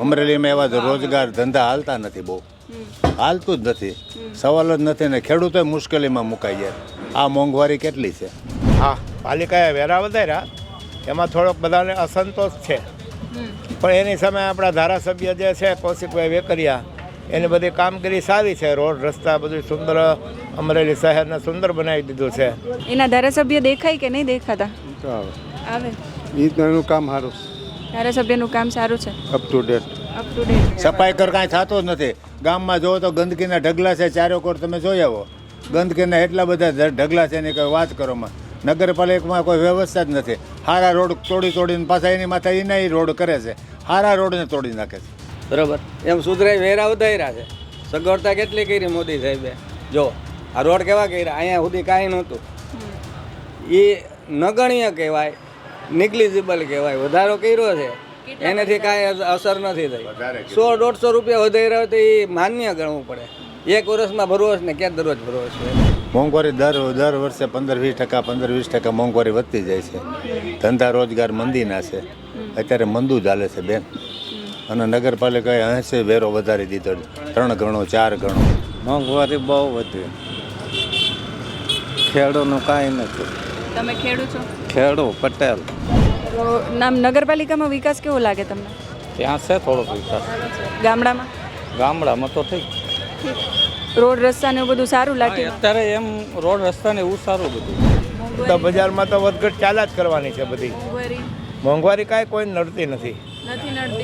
અમરેલીમાં એવા રોજગાર ધંધા હાલતા નથી બહુ. હાલતું જ નથી. સવાલ જ નથી ને ખેડૂતો મુશ્કેલીમાં મુકાઈ જાય આ મોંઘવારી કેટલી છે? હા પાલિકાએ વેરા વધાર્યા. એમાં થોડોક બધાને અસંતોષ છે. પણ એની સામે આપણા ધારાસભ્ય જે છે કૌશિકભાઈ વેકરિયા એની બધી કામગીરી સારી છે. રોડ રસ્તા બધું સુંદર અમરેલી શહેરને સુંદર બનાવી દીધું છે. એના ધારાસભ્ય દેખાય કે નહીં દેખાતા? આવે. એ કામ સારું ધારાસભ્યનું કામ સારું છે. Up to date up to date સફાઈ કર કાંઈ થતો જ નથી. ગામમાં જોવો તો ગંદકીના ઢગલા છે ચારે કોર તમે જોઈ આવો. ગંદકીના એટલા બધા ઢગલા છે એની કોઈ વાત કરોમાં નગરપાલિકામાં કોઈ વ્યવસ્થા જ નથી. સારા રોડ તોડી તોડીને પાછા એની માથે એના રોડ કરે છે. સારા રોડને તોડી નાખે છે. બરોબર. એમ સુધરાઈ વેરા ઉધાર્યા છે. સગવડતા કેટલી કરી મોદી સાહેબે? જો આ રોડ કેવા કર્યા? અહીંયા સુધી કાંઈ નહોતું. એ નગણ્ય કહેવાય. નિગ્લિજિબલ કહેવાય. વધારો કર્યો છે. એનાથી કાંઈ અસર નથી થઈ. સો દોઢસો રૂપિયા વધારે રહ્યો તો એ માન્ય ગણવું પડે. એક વર્ષમાં ભરવો છે ને ક્યાં દરરોજ ભરવો છે. મોંઘવારી દર દર વર્ષે પંદર વીસ ટકા પંદર વીસ ટકા મોંઘવારી વધતી જાય છે. ધંધા રોજગાર મંદીના છે. અત્યારે મંદુ ચાલે છે બેન. અને નગરપાલિકાએ અહીંથી વેરો વધારી દીધો. ત્રણ ગણો ચાર ગણો. મોંઘવારી બહુ વધી. ખેડૂતનું કાંઈ નથી. તમે ખેડૂત છો? ખેડૂ પટેલ. તો નામ નગરપાલિકામાં વિકાસ કેવો લાગે તમને? ત્યાં છે થોડોક વિકાસ. ગામડામાં? ગામડામાં તો ઠીક. રોડ રસ્તા ને એવું બધું સારું લાગે અત્યારે એમ રોડ રસ્તા ને એવું સારું બધું. તો બજારમાં તો વધઘટ ચાલ્યા જ કરવાની છે બધી. મોંઘવારી? કાંઈ કોઈ નડતી નથી.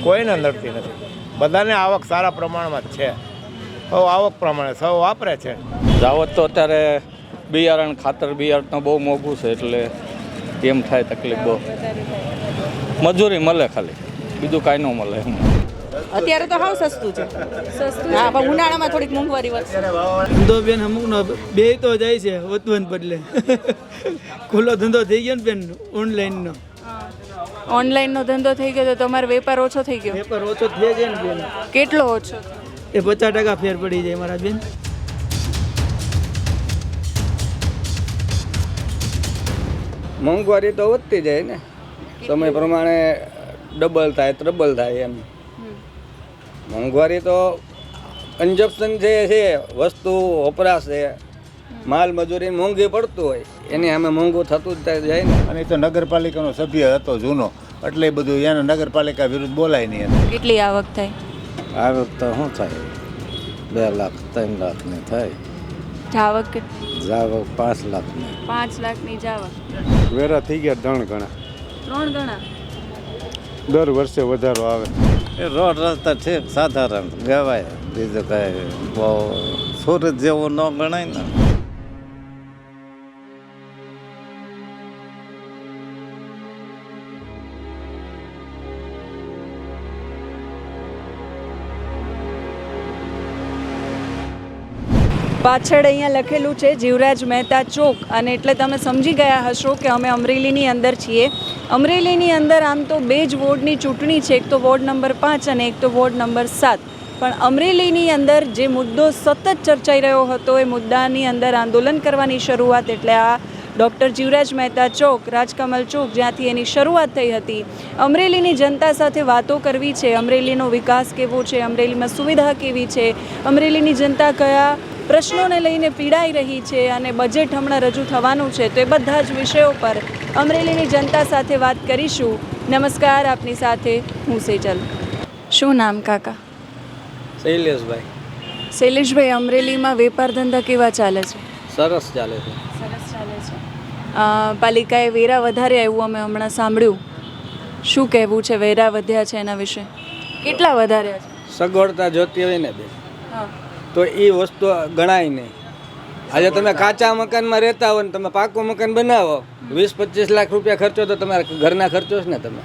કોઈને નડતી? નથી. બધાને આવક સારા પ્રમાણમાં જ છે. સૌ આવક પ્રમાણે સૌ વાપરે છે. જાવત તો અત્યારે બિયારણ ખાતર બિયારણ બહુ મોંઘું છે એટલે એમ થાય તકલીફ બહુ. મજૂરી મળે ખાલી. બીજું કાંઈ ન મળે એમ. અત્યારે તો હાવ સસ્તું છે. સસ્તું હા પણ ઉનાળામાં થોડીક મોંઘવારી વધશે ધંધો બેન અમુકનો બે તો જાય છે વધવાન બદલે. ખુલ્લો ધંધો થઈ ગયો ને બેન ઓનલાઈનનો. ઓનલાઈનનો ધંધો થઈ ગયો તો તમારો વેપાર ઓછો થઈ ગયો. વેપાર ઓછો થઈ ગયો ને બેન. કેટલો ઓછો? એ પચાસ ટકા ફેર પડી જાય મારા બેન. મોંઘવારી તો વધતી જાય ને. સમય પ્રમાણે ડબલ થાય ત્રબલ થાય એમ. મોંઘવારી તો કન્ઝપ્શન જે છે વસ્તુ વપરાશ છે માલ મજૂરી મોંઘી પડતું હોય એની અમે મોંઘું થતું જ જાય ને. અને એ તો નગરપાલિકાનો સભ્ય હતો જૂનો એટલે બધું એને નગરપાલિકા વિરુદ્ધ બોલાય નહીં કેટલી આવક થાય? આવક તો શું થાય? બે લાખ ત્રણ લાખની થાય. જાવક? કેટલી જાવક પાંચ લાખની. પાંચ લાખની જાવક. વેરા થઈ ગયા ત્રણ ગણા. ત્રણ ગણા? દર વર્ષે વધારો આવે. એ રોડ રસ્તા ઠીક સાધારણ. ગવાય. બીજું કાંઈ બહુ સુરત જેવું ન ગણાય ને. પાછળ અહીંયા લખેલું છે, જીવરાજ મહેતા ચોક. અને એટલે તમે સમજી ગયા હશો કે અમે અમરેલીની અંદર છીએ. અમરેલીની અંદર આમ તો બે જ વોર્ડની ચૂંટણી છે, એક તો વોર્ડ નંબર પાંચ અને એક તો વોર્ડ નંબર સાત. પણ અમરેલીની અંદર જે મુદ્દો સતત ચર્ચાઈ રહ્યો હતો, એ મુદ્દાની અંદર આંદોલન કરવાની શરૂઆત એટલે આ ડૉક્ટર જીવરાજ મહેતા ચોક, રાજકમલ ચોક, જ્યાંથી એની શરૂઆત થઈ હતી. અમરેલીની જનતા સાથે વાતો કરવી છે, અમરેલીનો વિકાસ કેવો છે, અમરેલીમાં સુવિધા કેવી છે, અમરેલીની જનતા કયા પ્રશ્નોને લઈને પીડાઈ રહી છે અને બજેટ હમણાં રજૂ થવાનું છે તો એ બધા જ વિષયો પર અમરેલીની જનતા સાથે વાત કરીશું. નમસ્કાર આપની સાથે હું સેજલ. શું નામ કાકા? શૈલેષભાઈ. શૈલેષભાઈ અમરેલીમાં વેપાર ધંધા કેવા ચાલે છે? સરસ ચાલે છે. સરસ ચાલે છે. પાલિકાએ વેરા વધારે આવ્યું અમે હમણાં સાંભળ્યું. શું કહેવું છે વેરા વધ્યા છે એના વિશે? કેટલા વધાર્યા છે સગવડતા જોતી હોય ને બે. હા. તો એ વસ્તુ ગણાય નહીં. આજે તમે કાચા મકાનમાં રહેતા હો ને તમે પાકું મકાન બનાવો વીસ પચીસ લાખ રૂપિયા ખર્ચો તો તમારા ઘરના ખર્ચો છે ને તમે.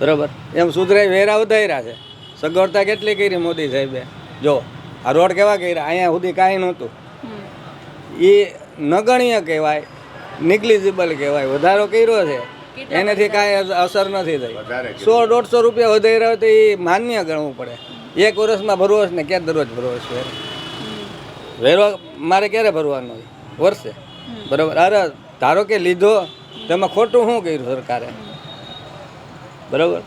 બરોબર? એમ સુધરાઈ વેરા વધાર્યા છે. સગવડતા કેટલી કરી મોદી સાહેબે? જો આ રોડ કેવા કર્યા? અહીંયા સુધી કાંઈ નહોતું. એ નગણ્ય કહેવાય નિગ્લિજિબલ કહેવાય વધારો કર્યો છે. એનાથી કાંઈ અસર નથી થઈ. સો દોઢસો રૂપિયા વધાર્યા હોય તો એ માન્ય ગણવું પડે. એક વર્ષમાં ભરવો છે ને ક્યાં દરરોજ ભરવો છે વેરો. મારે ક્યારે ભરવાનો વર્ષે. બરાબર? અરે ધારો કે લીધો તેમાં ખોટું શું કર્યું સરકારે? બરાબર?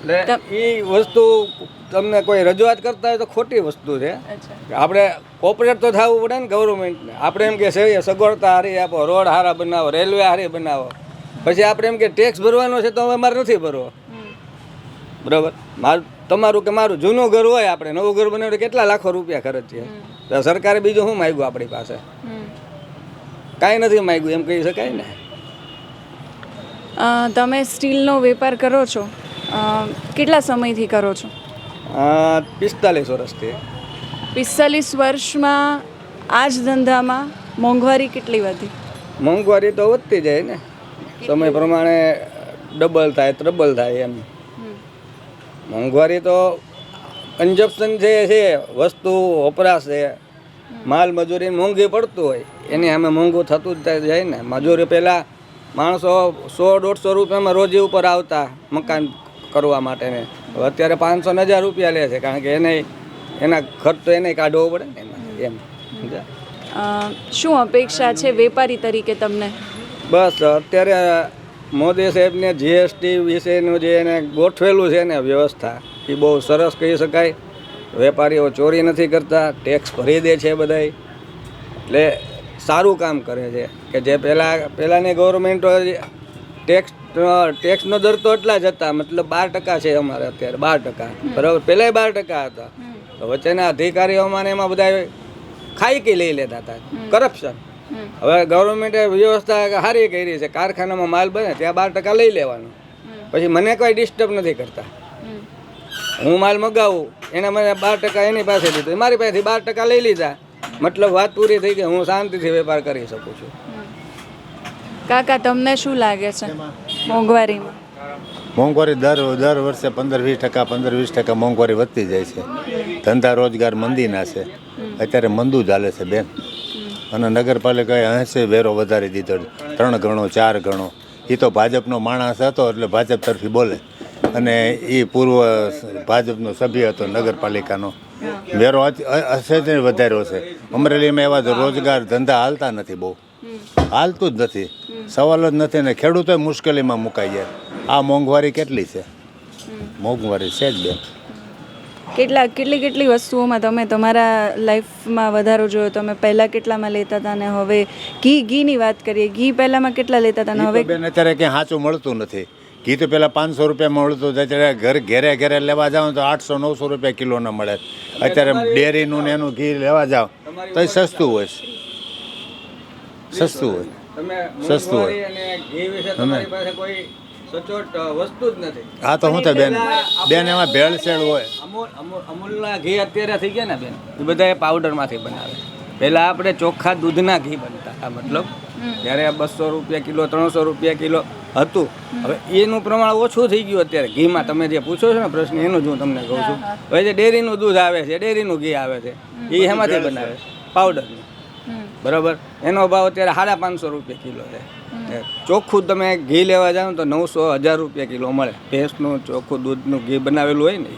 એટલે એ વસ્તુ તમને કોઈ રજૂઆત કરતા હોય તો ખોટી વસ્તુ છે. આપણે કોપરેટ તો થવું પડે ને ગવર્મેન્ટને આપણે એમ કે છે સગવડતા હારી આપો રોડ હારા બનાવો રેલવે હારી બનાવો. પછી આપણે એમ કે ટેક્સ ભરવાનો છે તો હવે મારે નથી ભરવો. બરાબર? મારું તમારું કે મારું જૂનું ઘર હોય આપણે નવું ઘર બનાવ્યું કેટલા લાખો રૂપિયા ખર્ચીએ તો સરકારે બીજું શું માગ્યું આપણી પાસે? કાંઈ નથી માગ્યું એમ કહી શકાય ને? તમે સ્ટીલનો વેપાર કરો છો. કેટલા સમયથી કરો છો? પિસ્તાલીસ વર્ષથી. પિસ્તાલીસ વર્ષમાં આ જ ધંધામાં મોંઘવારી કેટલી વધી? મોંઘવારી તો વધતી જાય ને. સમય પ્રમાણે ડબલ થાય ત્રબલ થાય એમ. મોંઘવારી તો કન્ઝપ્શન જે છે વસ્તુ વપરાશ છે માલ મજૂરી મોંઘી પડતું હોય એની અમે મોંઘું થતું જ જાય ને. મજૂરી પહેલાં માણસો સો દોઢસો રૂપિયામાં રોજી ઉપર આવતા મકાન કરવા માટેને. અત્યારે પાંચસો ને હજાર રૂપિયા લે છે કારણ કે એને એના ખર્ચ તો એને કાઢવો પડે ને એમાં? શું અપેક્ષા છે વેપારી તરીકે તમને? બસ અત્યારે મોદી સાહેબને જીએસટી વિશેનું જે એને ગોઠવેલું છે ને વ્યવસ્થા એ બહુ સરસ કહી શકાય. વેપારીઓ ચોરી નથી કરતા ટેક્સ ભરી દે છે બધાય. એટલે સારું કામ કરે છે. કે જે પહેલાં પહેલાંની ગવર્મેન્ટો ટેક્સ ટેક્સનો દર તો એટલા જ હતા. મતલબ બાર ટકા છે અમારે અત્યારે બાર ટકા. બરાબર પહેલાંય બાર ટકા હતા. તો વચ્ચેના અધિકારીઓમાં ને એમાં બધા ખાઈ કે લઈ લેતા હતા. કરપ્શન હવે ગવર્મેન્ટે વ્યવસ્થા સારી કરી છે. કારખાનામાં માલ બને ત્યાં બાર ટકા લઈ લેવાનું. પછી મને કોઈ ડિસ્ટર્બ નથી કરતા. હું માલ મગાવું એને મને બાર ટકા એની પાસે દીધો મારી પાસેથી બાર ટકા લઈ લીધા. મતલબ વાત પૂરી થઈ ગઈ હું શાંતિથી વેપાર કરી શકું છું. કાકા તમને શું લાગે છે મોંઘવારીમાં? મોંઘવારી દર દર વર્ષે પંદર વીસ ટકા પંદર વીસ ટકા મોંઘવારી વધતી જાય છે. ધંધા રોજગાર મંદીના છે. અત્યારે મંદું ચાલે છે બેન. અને નગરપાલિકાએ અહીંસે વેરો વધારી દીધો ત્રણ ગણો, ચાર ગણો. એ તો ભાજપનો માણસ હતો, એટલે ભાજપ તરફી બોલે. અને એ પૂર્વ ભાજપનો સભ્ય હતો, નગરપાલિકાનો. વેરો હશે જ વધાર્યો છે. અમરેલીમાં એવા રોજગાર ધંધા હાલતા નથી બહુ. હાલતું જ નથી. સવાલ જ નથી ને ખેડૂતો મુશ્કેલીમાં મુકાઈ જાય. આ મોંઘવારી કેટલી છે? મોંઘવારી છે જ બેન કેટલા કેટલી કેટલી વસ્તુઓમાં તમે તમારા લાઈફમાં વધારો જોયો? તમે પહેલાં કેટલામાં લેતા હતા ને હવે ઘી ઘીની વાત કરીએ. ઘી પહેલાંમાં કેટલા લેતા હતા ને હવે બેન અત્યારે ક્યાં સાચું મળતું નથી. ઘી તો પેલા પાંચસો રૂપિયા મળતું હતું. અત્યારે ઘર ઘેરે ઘેરે લેવા જાવ તો આઠસો નવસો રૂપિયા કિલોના મળે. અત્યારે ડેરીનું ને એનું ઘી લેવા જાવ તો એ સસ્તું હોય. સસ્તું હોય. સસ્તું હોય. મોંઘવારી સચોટ વસ્તુ જ નથી. હા તો હું તો બેન બેન એમાં ભેળસેળ હોય. અમૂલ અમૂલ અમૂલના ઘી અત્યારે થઈ ગયા ને બેન એ બધા પાવડરમાંથી બનાવે. પહેલાં આપણે ચોખ્ખા દૂધના ઘી બનતા હતા મતલબ. જ્યારે બસો રૂપિયા કિલો ત્રણસો રૂપિયા કિલો હતું. હવે એનું પ્રમાણ ઓછું થઈ ગયું અત્યારે. ઘીમાં તમે જે પૂછો છો ને પ્રશ્ન એનું જ હું તમને કહું છું. હવે જે ડેરીનું દૂધ આવે છે ડેરીનું ઘી આવે છે એ એમાંથી બનાવે પાવડરનું બરાબર? એનો ભાવ અત્યારે સાડા પાંચસો રૂપિયા કિલો છે. ચોખ્ખું તમે ઘી લેવા જાઓ તો નવસો હજાર રૂપિયા કિલો મળે. ભેંસનું ચોખ્ખું દૂધનું ઘી બનાવેલું હોય ને.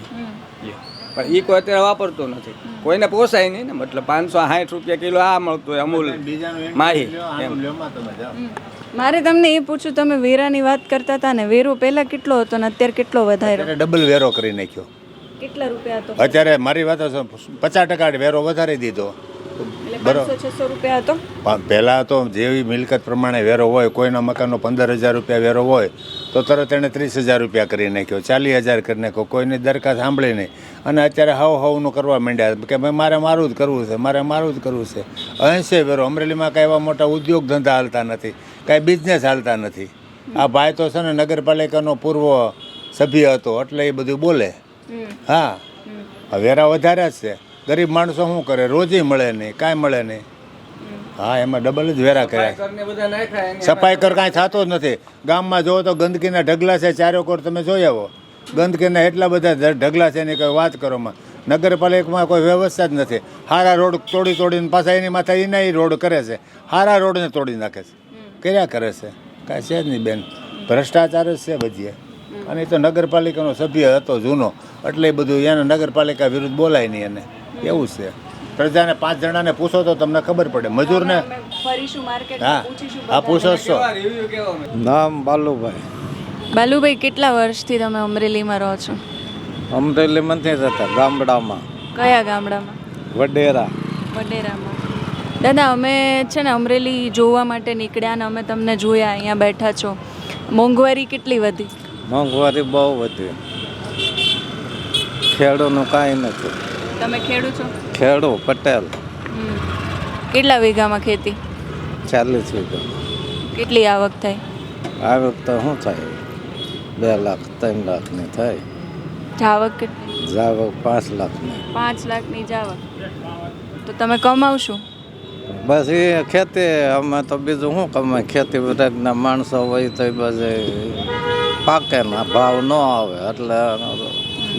પણ એ કોઈ અત્યારે વાપરતો નથી. કોઈને પોસાય નહીં ને મતલબ પાંચસો સાઠ રૂપિયા કિલો આ મળતું હોય અમૂલ માહી મારે તમને એ પૂછ્યું તમે વેરાની વાત કરતા હતા ને વેરો પહેલાં કેટલો હતો ને અત્યારે કેટલો વધાર્યો? ડબલ વેરો કરી નાખ્યો. કેટલા રૂપિયા હતો? અત્યારે મારી વાત પચાસ ટકા વેરો વધારી દીધો. એટલે છસો રૂપિયા હતો. પહેલાં તો જેવી મિલકત પ્રમાણે વેરો હોય કોઈના મકાનનો પંદર હજાર રૂપિયા વેરો હોય તો તરત એણે ત્રીસ હજાર રૂપિયા કરી નાખ્યો ચાલીસ હજાર કરી નાખ્યો કોઈની દરખાસ્ત સાંભળી નહીં. અને અત્યારે હાવ હાવનું કરવા માંડ્યા કે ભાઈ મારે મારું જ કરવું છે મારે મારું જ કરવું છે. અહીંસે વેરો અમરેલીમાં કાંઈ એવા મોટા ઉદ્યોગ ધંધા હાલતા નથી કાંઈ બિઝનેસ હાલતા નથી. આ ભાઈ તો છે ને નગરપાલિકાનો પૂર્વ સભ્ય હતો એટલે એ બધું બોલે. હા. વેરા વધારે જ છે. ગરીબ માણસો શું કરે? રોજી મળે નહીં કાંઈ મળે નહીં. હા એમાં ડબલ જ વેરા કર્યા. સફાઈ કર કાંઈ થતો જ નથી. ગામમાં જોવો તો ગંદકીના ઢગલા છે ચારો કોર તમે જોઈ આવો. ગંદકીના એટલા બધા ઢગલા છે એની કોઈ વાત કરોમાં. નગરપાલિકામાં કોઈ વ્યવસ્થા જ નથી. હારા રોડ તોડી તોડીને પાછા એની માથે એના રોડ કરે છે. હારા રોડને તોડી નાખે છે. કર્યા કરે છે. કાંઈ છે જ નહીં બેન. ભ્રષ્ટાચાર જ છે બધીએ અને એ તો નગરપાલિકાનો સભ્ય હતો જૂનો. એટલે બધું એને નગરપાલિકા વિરુદ્ધ બોલાય નહીં એને. એવું છે. પ્રજાને પાંચ જણાને પૂછો તો તમને ખબર પડે. મજૂરને હા. હા પૂછો છો. રિવ્યુ કેવો નામ બાલુભાઈ. બાલુભાઈ કેટલા વર્ષથી તમે અમરેલીમાં રહો છો? અમરેલીમાં નથી રહેતા ગામડામાં. કયા ગામડામાં? વડેરા. વડેરામાં. દાદા અમે છે ને અમરેલી જોવા માટે નીકળ્યા ને અમે તમને જોયા અહીંયા બેઠા છો. મોંઘવારી કેટલી વધી? મોંઘવારી બહુ વધી. ખેડૂતનું કાંઈ નથી. તમે ખેડૂત છો? ખેડૂ પટેલ. કેટલા વીઘામાં ખેતી? ચાલીસ વીઘા. કેટલી આવક થાય? આવક તો શું થાય? બે લાખ ત્રણ લાખની થાય. જાવક કેટલી જાવક પાંચ લાખની. પાંચ લાખની જાવક તો તમે કમાવશો? બસ એ ખેતી અમે તો બીજું શું કમાય? ખેતી વિભાગના માણસો હોય તો બસ પાકે ના ભાવ ન આવે એટલે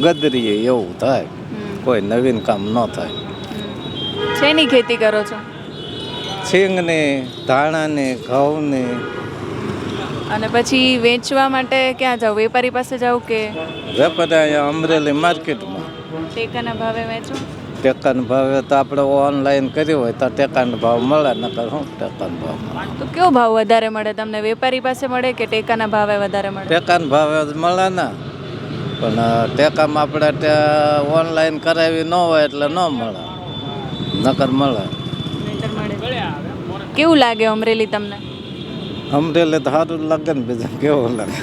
ગદરીએ એવું થાય. કોઈ નવીન કામ ન થાય. શેની ખેતી કરો છો? છીંગને ધાણાની ઘઉંની. અને પછી વેચવા માટે ક્યાં જાવ વેપારી પાસે જાવ કે? વેપારી અહીંયા અમરેલી માર્કેટમાં. ટેકાના ભાવે વેચો? ટેકાના ભાવે તો આપણે ઓનલાઈન કર્યું હોય તો ટેકાનો ભાવ મળે નકર હું ટેકાનો ભાવ તો કયો ભાવ વધારે મળે? તમને વેપારી પાસે મળે કે ટેકાના ભાવે વધારે મળે? ટેકાના ભાવે મળે ને. પણ ટેકામાં આપણે ત્યાં ઓનલાઈન કરાવી ન હોય એટલે ન મળે. નકર મળે. કેવું લાગે અમરેલી તમને? અમરેલી તો સારું લાગે ને બીજું કેવું લાગે?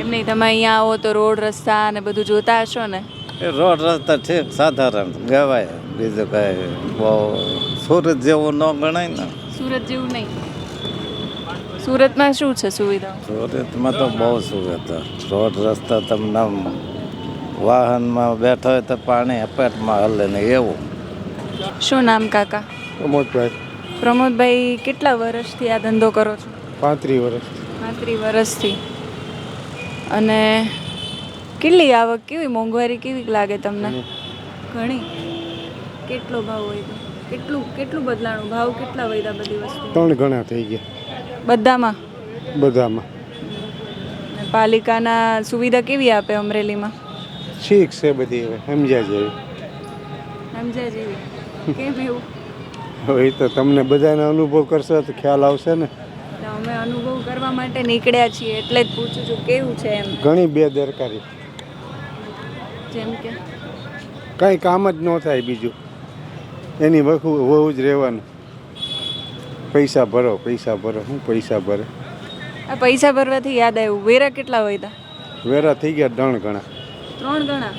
એમ નહીં તમે અહીંયા આવો તો રોડ રસ્તા ને બધું જોતા હશો ને? એ રોડ રસ્તા ઠીક સાધારણ ગવાય. બીજું કાંઈ બહુ સુરત જેવું ન ગણાય ને. સુરત જેવું નહીં. સુરતમાં શું છે સુવિધા? સુરતમાં તો બહુ સુવિધા. રોડ રસ્તા તમને વાહનમાં બેઠો હોય તો પાણી અપેટમાં હલે ને એવું. શું નામ કાકા? પ્રમોદભાઈ. પ્રમોદભાઈ કેટલા વર્ષથી આ ધંધો કરો છો? પાંત્રીસ વર્ષ પાંત્રીસ વર્ષથી. અને કેટલી આવક કેવી મોંઘવારી કેવી લાગે તમને? ઘણી. કેટલો ભાવ હોય કેટલું કેટલું બદલાણું? ભાવ કેટલા વધ્યા બધી વસ્તુ ત્રણ ગણા થઈ ગયા. બધામાં? બધામાં. પાલિકાના સુવિધા કેવી આપે અમરેલીમાં? ઠીક છે બધી હવે સમજ્યા જેવી. સમજ્યા જેવી. કેમ એવું? હવે તો તમને બધાને અનુભવ કરશો તો ખ્યાલ આવશે ને. અમે અનુભવ કરવા માટે નીકળ્યા છીએ એટલે જ પૂછું છું કેવું છે એમ? ઘણી બેદરકારી. જેમ કે? કાંઈ કામ જ ન થાય બીજું. એની વખુ વહુ જ રહેવાનું. પૈસા ભરો પૈસા ભરો શું પૈસા ભરે? આ પૈસા ભરવાથી યાદ આવ્યું વેરા કેટલા હોય વેરા થઈ ગયા ત્રણ ગણા. ત્રણ ગણા?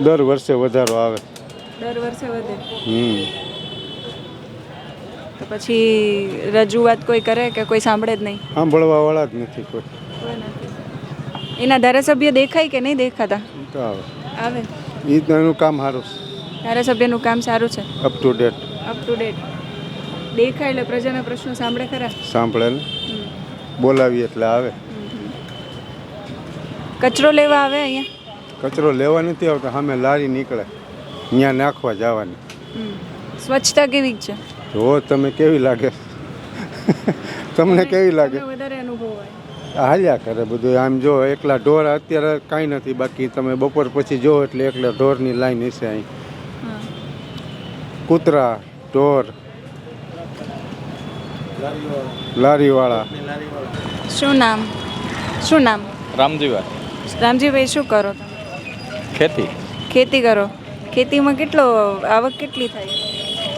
દર વર્ષે વધારો આવે. દર વર્ષે વધે? હમ. તો પછી રજૂઆત કોઈ કરે કે કોઈ સાંભળે જ નહીં? સાંભળવા વાળા જ નથી કોઈ. એના ધારાસભ્ય દેખાય કે નહીં દેખાતા? તો આવે. આવે. તો એનું કામ સારું ધારાસભ્યનું કામ સારું છે? Up to date up to date દેખાય એટલે પ્રજાના પ્રશ્નો સાંભળે ખરા? સાંભળે ને. બોલાવીએ એટલે આવે. કચરો લેવા આવે અહીંયા? કચરો લેવા નથી આવતો સામે લારી નીકળે. ત્યાં નાખવા જવાની. સ્વચ્છતા કેવી છે? જો તમે કેવી લાગે? તમને કેવી લાગે? વધારે અનુભવ હોય. હાલ્યા કરે બધું. આમ જો એકલા ઢોર અત્યારે કાંઈ નથી બાકી તમે બપોર પછી જો એટલે એકલા ઢોરની લાઈન હશે અહીં. કૂતરા ઢોર લારીવાળા. શું નામ? શું નામ? રામજીભાઈ. રામજીભાઈ શું કરો તમે? ખેતી. ખેતી કરો. ખેતીમાં કેટલો આવક કેટલી થાય?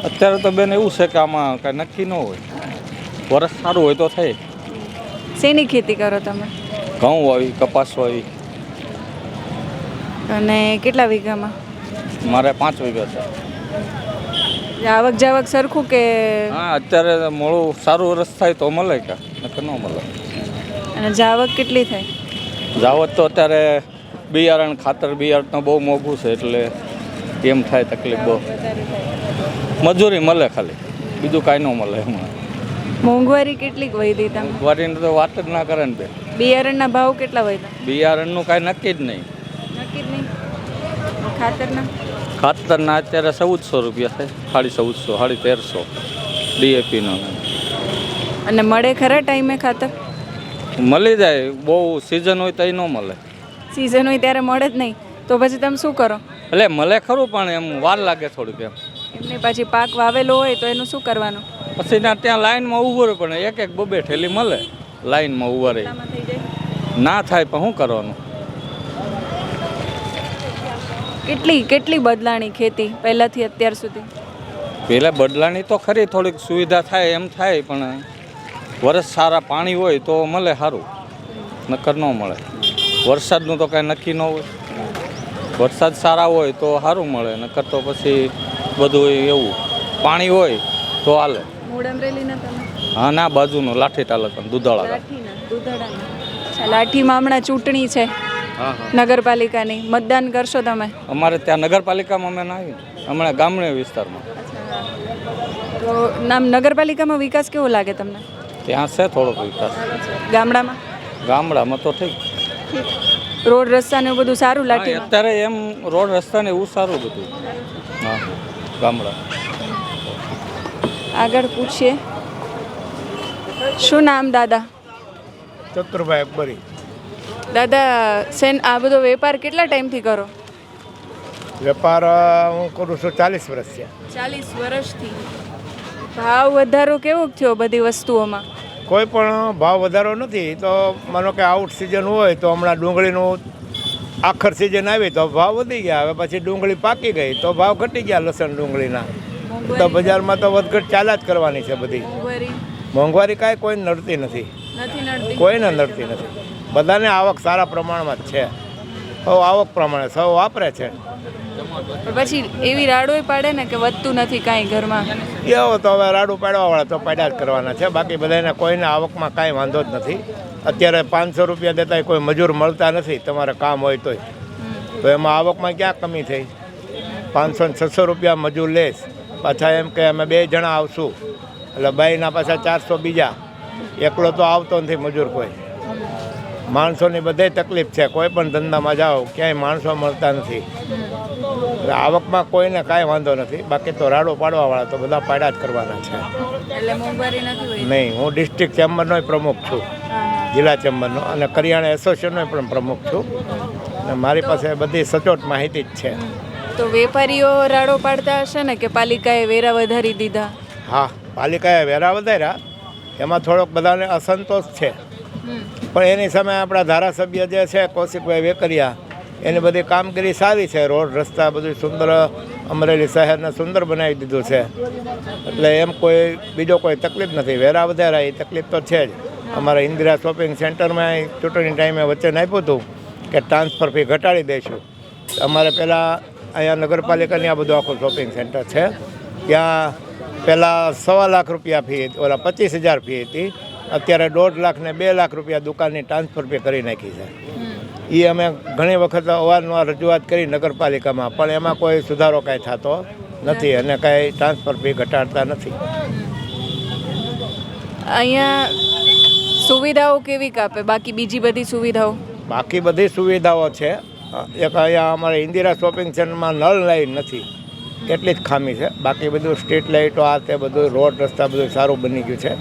અત્યારે તો બેન એવું છે કે આમાં કાંઈ નક્કી ન હોય. વરસ સારું હોય તો થાય. શેની ખેતી કરો તમે? ઘઉં વાવી કપાસ વાવી. અને કેટલા વીઘામાં? મારે પાંચ વીઘા છે. આવક જાવક સરખું કે હા અત્યારે મોડું સારું વરસ થાય તો મળે કે નકર ન મળે. અને જાવક કેટલી થાય? જાવક તો અત્યારે બિયારણ ખાતર બિયારણ તો બહુ મોંઘું છે એટલે એમ થાય તકલીફ બહુ. મજૂરી મળે ખાલી બીજું કાંઈ ન મળે એમાં. મોંઘવારી કેટલીક વધી તમે મોંઘવારીની તો વાત જ ના કરે ને બેન બિયારણના ભાવ કેટલા વધ્યા બિયારણનું કાંઈ નક્કી જ નહીં. નક્કી જ નહીં? ખાતરના? ખાતરના અત્યારે ચૌદસો રૂપિયા છે. સાડી ચૌદસો સાડી તેરસો. ડીએપીનો. અને મળે ખરા ટાઈમે ખાતર? મળી જાય. બહુ સિઝન હોય તો ન મળે. સિઝન હોય ત્યારે મળે જ નહીં. તો પછી તમે શું કરો? એટલે મળે ખરું પણ એમ વાર લાગે થોડુંક એમ. એમને પછી પાક વાવેલો હોય તો એનું શું કરવાનું? પછી ના ત્યાં લાઈનમાં ઉભું રહે પણ એક એક બબે ઠેલી મળે. લાઈનમાં ઊભા રહી. ના થાય પણ શું કરવાનું? કેટલી કેટલી બદલાણી ખેતી પહેલાંથી અત્યાર સુધી? પહેલાં બદલાણી તો ખરી થોડીક સુવિધા થાય એમ થાય પણ વરસ સારા પાણી હોય તો મળે સારું. નકર ન મળે. વરસાદનું તો કાંઈ નક્કી ન હોય. વરસાદ સારા હોય તો સારું મળે નકર તો પછી બધું એવું. પાણી હોય તો હાલે. હા ના બાજુનું લાઠી તાલુકા દુધાળા લાઠીમાં હમણાં ચૂંટણી છે. નગરપાલિકાની મતદાન કરશો તમે? અમારે ત્યાં નગરપાલિકામાં અમે ના આવીને હમણાં ગામડે વિસ્તારમાં. તો નામ નગરપાલિકામાં વિકાસ કેવો લાગે તમને? ત્યાં છે થોડોક વિકાસ. ગામડામાં? ગામડામાં તો ઠીક. રોડ રસ્તા ને એવું બધું સારું લાગે અત્યારે એમ રોડ રસ્તા ને એવું સારું બધું. હા ગામડા. આગળ પૂછીએ. શું નામ દાદા? ચતુરભાઈ અકબરી. દાદા સેન આ બધો વેપાર કેટલા ટાઈમથી કરો? વેપાર હું કરું છું ચાલીસ વર્ષ છે. ચાલીસ વર્ષથી. ભાવ વધારો કેવો થયો બધી વસ્તુઓમાં? કોઈ પણ ભાવ વધારો નથી તો માનો કે આઉટ સિઝન હોય તો હમણાં ડુંગળીનું આખર સિઝન આવી તો ભાવ વધી ગયા. હવે પછી ડુંગળી પાકી ગઈ તો ભાવ ઘટી ગયા લસણ ડુંગળીના. તો બજારમાં તો વધઘટ ચાલ્યા જ કરવાની છે બધી. મોંઘવારી. કાંઈ કોઈ નડતી નથી. નથી કોઈને નડતી નથી. બધાને આવક સારા પ્રમાણમાં જ છે. સૌ આવક પ્રમાણે સૌ વાપરે છે. પછી એવી રાડોય પાડે ને કે વધતું નથી કાંઈ ઘરમાં? એવો તો હવે રાડું પાડવાવાળા તો પાડ્યા જ કરવાના છે. બાકી બધાને કોઈને આવકમાં કાંઈ વાંધો જ નથી. અત્યારે પાંચસો રૂપિયા દેતા કોઈ મજૂર મળતા નથી તમારે કામ હોય તોય. તો એમાં આવકમાં ક્યાં કમી થઈ? પાંચસો ને છસો રૂપિયા મજૂર લેશ પાછા એમ કે અમે બે જણા આવશું. એટલે બાઈના પાછા ચારસો બીજા. એકલો તો આવતો નથી મજૂર કોઈ. માણસોની બધે તકલીફ છે કોઈ પણ ધંધામાં જાઓ ક્યાંય માણસો મળતા નથી. આવકમાં કોઈને કાંઈ વાંધો નથી બાકી તો રાડો પાડવાવાળા તો બધા પાડ્યા જ કરવાના છે. નહીં હું ડિસ્ટ્રિક્ટ ચેમ્બરનો પ્રમુખ છું જિલ્લા ચેમ્બરનો અને કરિયાણા એસોસિએશનનો પણ પ્રમુખ છું. અને મારી પાસે બધી સચોટ માહિતી જ છે. તો વેપારીઓ રાડો પાડતા હશે ને કે પાલિકાએ વેરા વધારી દીધા? હા પાલિકાએ વેરા વધાર્યા એમાં થોડોક બધાને અસંતોષ છે. પણ એની સામે આપણા ધારાસભ્ય જે છે, કૌશિકભાઈ વેકરિયા, એની બધી કામગીરી સારી છે. રોડ, રસ્તા બધું સુંદર, અમરેલી શહેરને સુંદર બનાવી દીધું છે. એટલે એમ કોઈ, બીજો કોઈ તકલીફ નથી. વેરા વધારા, એ તકલીફ તો છે જ. અમારા ઇન્દિરા શોપિંગ સેન્ટરમાં ચૂંટણી ટાઈમે વચન આપ્યું હતું કે ટ્રાન્સફર ફી ઘટાડી દઈશું. અમારે પહેલાં અહીંયા નગરપાલિકાની આ બધું આખું શોપિંગ સેન્ટર છે. ત્યાં પહેલાં સવા લાખ રૂપિયા ફી હતી, ઓલા પચીસ હજાર ફી હતી. અત્યારે દોઢ લાખ ને બે લાખ રૂપિયા દુકાનની ટ્રાન્સફર પે કરી નાખી છે. એ અમે ઘણી વખત અવારનવાર રજૂઆત કરી નગરપાલિકામાં પણ એમાં કોઈ સુધારો કાંઈ થતો નથી અને કાંઈ ટ્રાન્સફર ફી ઘટાડતા નથી. અહીંયા સુવિધાઓ કેવી કાપે? બાકી બીજી બધી સુવિધાઓ? બાકી બધી સુવિધાઓ છે. એક અહીંયા અમારે ઇન્દિરા શોપિંગ સેન્ટરમાં નળ લાઈન નથી. એટલી જ ખામી છે. બાકી બધું સ્ટ્રીટ લાઇટો આ તે બધું રોડ રસ્તા બધું સારું બની ગયું છે.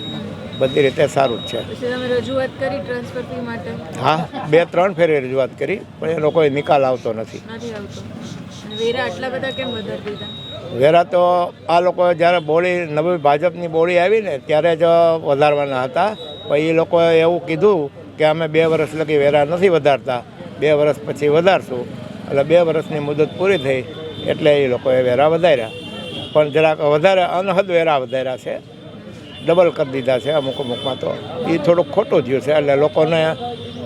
બધી રીતે સારું જ છે. હા બે ત્રણ ફેરે રજૂઆત કરી પણ એનો કોઈ નિકાલ આવતો નથી. વેરા તો આ લોકો જ્યારે બોડી નવી ભાજપની બોળી આવી ને ત્યારે જ વધારવાના હતા. પણ એ લોકોએ એવું કીધું કે અમે બે વર્ષ લગી વેરા નથી વધારતા બે વર્ષ પછી વધારશું. એટલે બે વર્ષની મુદત પૂરી થઈ એટલે એ લોકોએ વેરા વધાર્યા. પણ જરાક વધારે અનહદ વેરા વધાર્યા છે. ડબલ કરી દીધા છે અમુક અમુકમાં તો. એ થોડુંક ખોટું થયું છે. એટલે લોકોને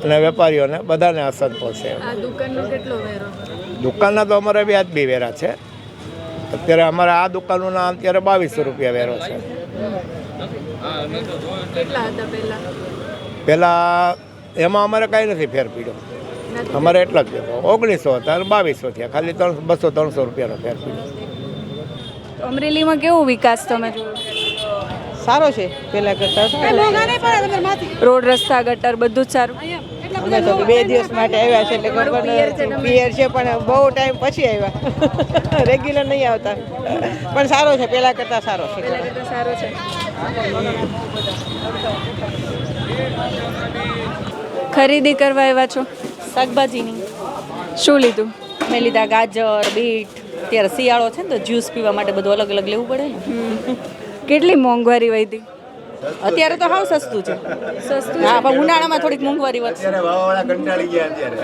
અને વેપારીઓને બધાને છે. આ દુકાનનો તો અમારે વ્યાજબી વેરા છે. અત્યારે અમારે આ દુકાનોના અત્યારે બાવીસો રૂપિયા વેરો છે. પહેલાં? એમાં અમારે કાંઈ નથી ફેર પીડ્યો. અમારે એટલા જ ઓગણીસો હતા અને બાવીસો થયા. ખાલી ત્રણ બસો ત્રણસો રૂપિયાનો ફેર પીડ્યો. અમરેલીમાં કેવો વિકાસ તમે જોયો સારો છે. પહેલા કરતા રોડ રસ્તા ગટર બધું જ સારું. અમે તો બે દિવસ માટે આવ્યા છે એટલે તમારું પિયર છે પણ બહુ ટાઈમ પછી આવ્યા. રેગ્યુલર નહીં આવતા. પણ સારો છે પહેલા કરતા સારો છે. પહેલા કરતાં સારો છે. ખરીદી કરવા આવ્યા છો? શાકભાજીની. શું લીધું? મેં લીધા ગાજર બીટ. અત્યારે શિયાળો છે ને તો જ્યુસ પીવા માટે બધું અલગ અલગ લેવું પડે ને. કેટલી મોંઘવારી વધી? અત્યારે તો હાવ સસ્તું છે. સસ્તું હા પણ ઉનાળામાં થોડીક મોંઘવારી વધશે. અત્યારે વાવાવાળા કંટાળી ગયા અત્યારે.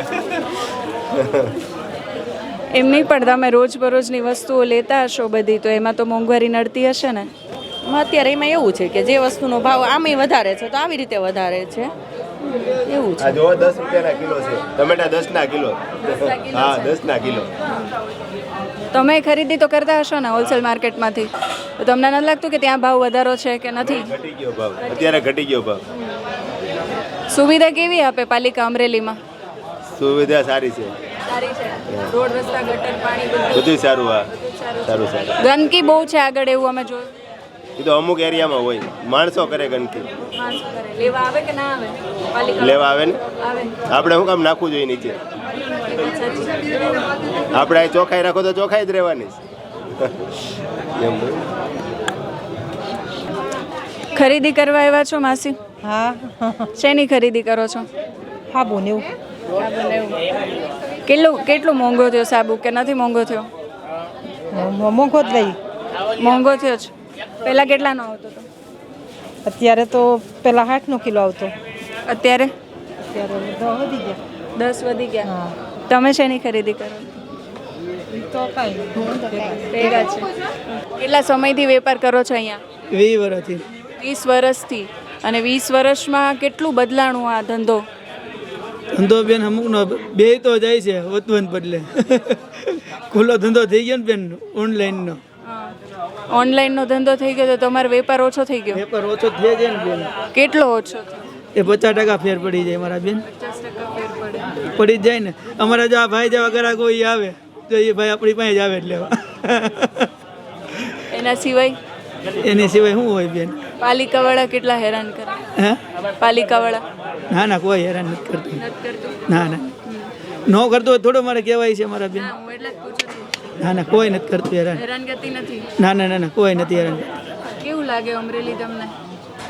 એમ નહીં પણ તમે રોજબરોજની વસ્તુઓ લેતા હશો બધી તો એમાં તો મોંઘવારી નડતી હશે ને? અત્યારે એમાં એવું છે કે જે વસ્તુનો ભાવ આમે વધારે છે તો આવી રીતે વધારે છે. એવું છે. આ જો દસ રૂપિયાના કિલો છે. ટમેટા દસ ના કિલો હા દસ ના કિલો. તમે ખરીદી તો કરતા હશો ને હોલસેલ માર્કેટમાંથી? તો તમને નથી લાગતું કે ત્યાં ભાવ વધારો છે કે નથી? ઘટી ગયો ભાવ. અત્યારે ઘટી ગયો ભાવ. સુવિધા કેવી આપે પાલિકા અમરેલીમાં? સુવિધા સારી છે. સારી છે. રોડ રસ્તા ગટર પાણી બધું? સારું હા. સારું સારું ગંદકી બહુ છે આગળ એવું અમે જોયું. એ તો અમુક એરિયામાં હોય. માણસો કરે ગંદકી. લેવા આવે કે ના આવે? લેવા આવે ને? આપણે શું કામ નાખવું જોઈએ નીચે? આપણે અહીં ચોખાઈ રાખો તો ચોખાઈ જ રહેવાની. ખરીદી કરવા આવ્યા છો માસી? હા. શેની ખરીદી કરો છો? હા ને એવું. કેટલું કેટલું મોંઘો થયો સાબુ કે નથી મોંઘો થયો? મોંઘો જ લઈ. મોંઘો થયો છે. પહેલાં કેટલાનો આવતો હતો? અત્યારે તો પહેલાં આઠનો કિલો આવતો. અત્યારે? અત્યારે વધી ગયા. દસ વધી ગયા. તમે શેની ખરીદી કરો? ભેગા છે. કેટલા સમયથી વેપાર કરો છો અહીંયા? વીસ વર્ષથી. વીસ વર્ષથી. અને વીસ વર્ષમાં કેટલું બદલાણું આ ધંધો? ધંધો બેન અમુકનો બે તો જાય છે વધવન બદલે. ખુલ્લો ધંધો થઈ ગયો ને બેન ઓનલાઈનનો ઓનલાઈનનો ધંધો થઈ ગયો તો તમારો વેપાર ઓછો થઈ ગયો? વેપાર ઓછો થઈ જાય ને બેન. કેટલો ઓછો? એ પચાસ ટકા ફેર પડી જાય મારા બેન. પચાસ ટકા ફેર પડે પડી જાય ને. અમારા જો આ ભાઈ જેવા ગરા કોઈ આવે તો એ ભાઈ આપણી પાસે જ આવે લેવા એના સિવાય? એની સિવાય શું હોય બેન? પાલિકાવાળા કેટલા હેરાન કરે? હે? પાલિકાવાળા? ના ના કોઈ હેરાન નથી કરતું. ના ના. ન કરતો હોય થોડો મારે કહેવાય છે મારા બેન. ના એટલે ના કોઈ નથી કરતું હેરાન. હેરાનગતિ નથી? ના ના ના ના કોઈ નથી હેરાન. કેવું લાગે અમરેલી તમને?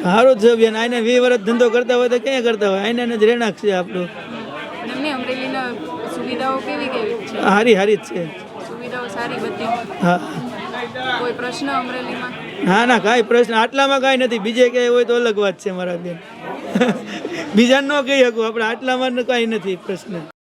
સારું જ છે બેન આઈને વી વર્ષ ધંધો કરતા હોય તો ક્યાં કરતા હોય? આઈને જ રહેણાંક છે આપણું. સુવિધાઓ કેવી કેવી છે? હારી હારી જ છે. સુવિધાઓ સારી બધી? હા. કોઈ પ્રશ્ન અમરેલીમાં? ના ના કાંઈ પ્રશ્ન આટલામાં કાંઈ નથી. બીજે ક્યાંય હોય તો અલગ વાત છે મારા બેન. બીજાને ન કહી શકું. આપણે આટલામાં કાંઈ નથી પ્રશ્ન.